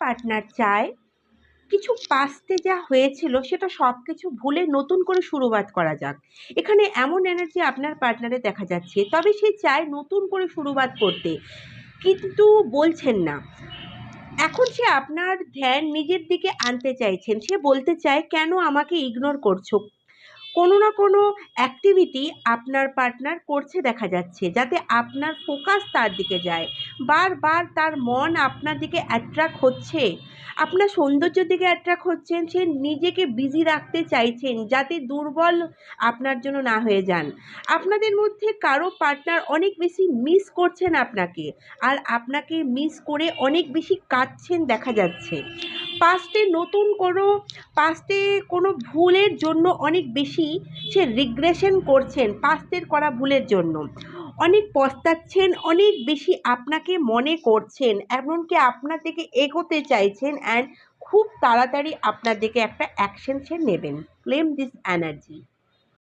Partner চায়, কিছু paste যা হয়েছিল সেটা সব কিছু ভুলে নতুন করে শুরুবাত করা যাক। এখানে এমন এনার্জি আপনার পার্টনারে দেখা যাচ্ছে, তবে সে চায় নতুন করে শুরুবাত করতে। কিন্তু বলছেন না। এখন সে আপনার ধ্যান নিজের দিকে আনতে চাইছেন। সে বলতে চায়, কেন আমাকে ইগনোর করছ? কোনো না কোনো অ্যাক্টিভিটি আপনার পার্টনার করছে দেখা যাচ্ছে, যাতে আপনার ফোকাস তার দিকে যায়। বারবার তার মন আপনার দিকে অ্যাট্রাক্ট হচ্ছে। আপনার সৌন্দর্যের দিকে অ্যাট্রাক্ট হচ্ছেন, সে নিজেকে বিজি রাখতে চাইছেন যাতে দুর্বল আপনার জন্য না হয়ে যান। আপনাদের মধ্যে কারও পার্টনার অনেক বেশি মিস করছেন আপনাকে আর আপনাকে মিস করে অনেক বেশি কাঁদছেন দেখা যাচ্ছে। পাস্টে নতুন কোনো পাস্টে কোনো ভুলের জন্য অনেক বেশি সে রিগ্রেশন করছেন পাস্টের করা ভুলের জন্য। অনেক পস্তাচ্ছেন, অনেক বেশি আপনাকে মনে করছেন, এমনকি আপনার থেকে এগোতে চাইছেন অ্যান্ড খুব তাড়াতাড়ি আপনার দিকে একটা অ্যাকশন সে নেবেন। Claim this energy